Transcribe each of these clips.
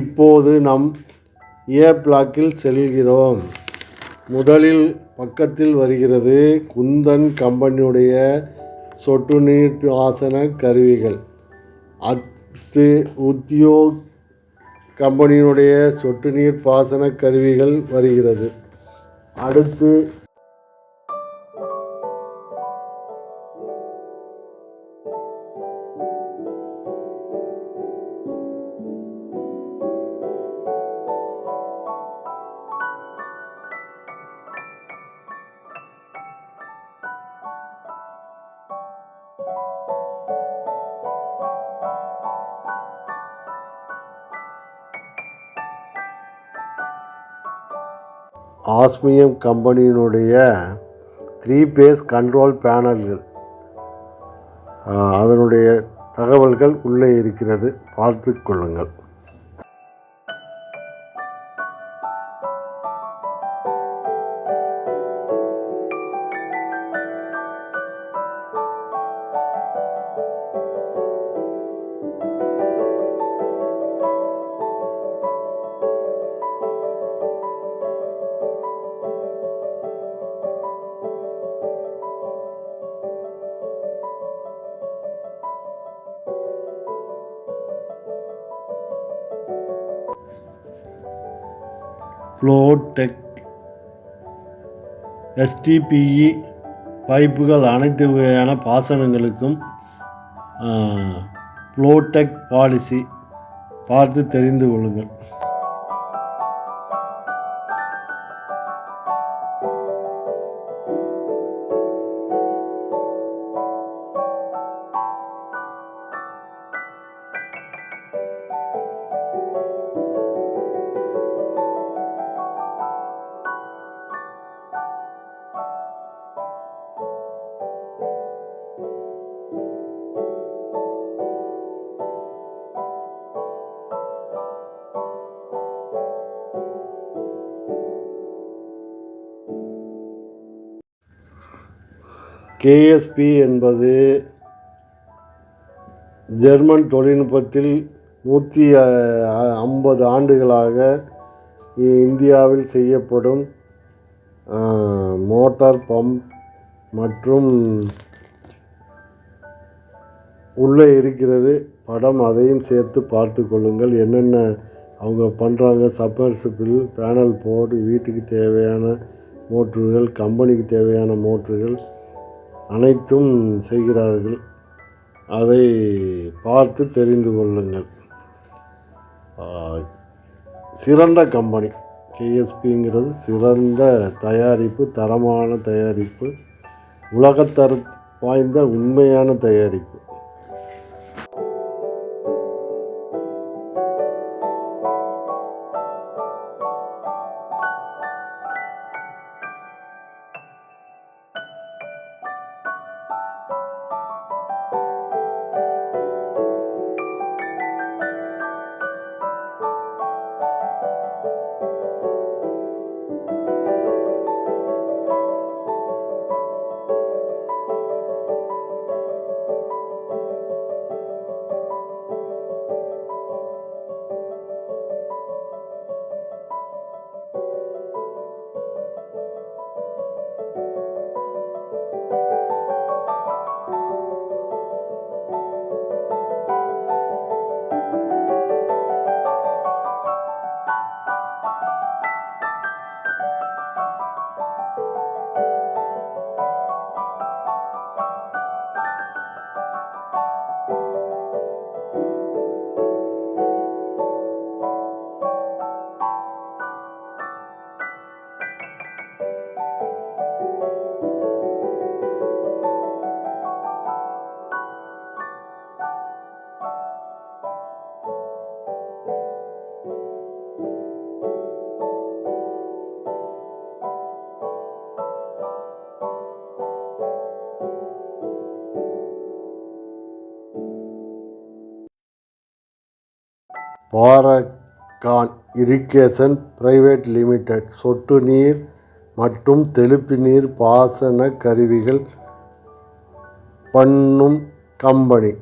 இப்போது நம் ஏ பிளாக்கில் செல்கிறோம். முதலில் பக்கத்தில் வருகிறது குந்தன் கம்பெனியுடைய சொட்டு நீர் பாசன கருவிகள். அத்து உத்தியோக் கம்பெனியினுடைய சொட்டு நீர் பாசன கருவிகள் வருகிறது. அடுத்து ஆஸ்மியம் கம்பெனியினுடைய த்ரீ பேஸ் கண்ட்ரோல் பேனல்கள். அதனுடைய தகவல்கள் உள்ளே இருக்கிறது. பார்த்து கொள்ளுங்கள். ஃப்ளோடெக் எஸ்டிபிஇ பைப்புகள் அனைத்து வகையான பாசனங்களுக்கும் ஃப்ளோடெக் பாலிசி பார்த்து தெரிந்து கொள்ளுங்கள். கேஎஸ்பி என்பது ஜெர்மன் தொழில்நுட்பத்தில் நூற்றி ஐம்பது ஆண்டுகளாக இந்தியாவில் செய்யப்படும் மோட்டார் பம்ப் மற்றும் உள்ளே இருக்கிறது. படம் அதையும் சேர்த்து பார்த்து கொள்ளுங்கள். என்னென்ன அவங்க பண்ணுறாங்க சப்மர்சிபிள் பேனல் போர்டு வீட்டுக்கு தேவையான மோட்டர்கள் கம்பெனிக்கு தேவையான மோட்டர்கள் அனைத்தும் செய்கிறார்கள். அதை பார்த்து தெரிந்து கொள்ளுங்கள். சிறந்த கம்பெனி. கேஎஸ்பிங்கிறது சிறந்த தயாரிப்பு தரமான தயாரிப்பு உலகத்தர வாய்ந்த உண்மையான தயாரிப்பு. பாரகான் இரிகேஷன் பிரைவேட் லிமிடெட் சொட்டு நீர் மற்றும் தெளிப்பு நீர் பாசன கருவிகள் பண்ணும் கம்பெனி.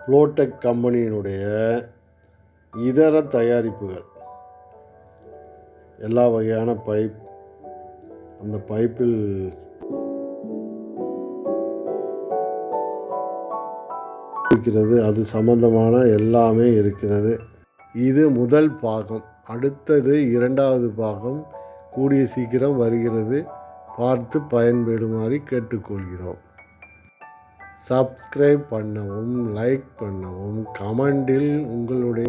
ஃப்ளோடெக் கம்பெனியினுடைய இதர தயாரிப்புகள். எல்லா வகையான பைப் அந்த பைப்பில் இருக்கிறது அது சம்பந்தமான எல்லாமே இருக்கிறது. இது முதல் பாகம். அடுத்தது இரண்டாவது பாகம் கூடிய சீக்கிரம் வருகிறது. பார்த்து பயன்பெறுமாறு கேட்டுக்கொள்கிறோம். சப்ஸ்கிரைப் பண்ணவும் லைக் பண்ணவும் கமெண்டில் உங்களுடைய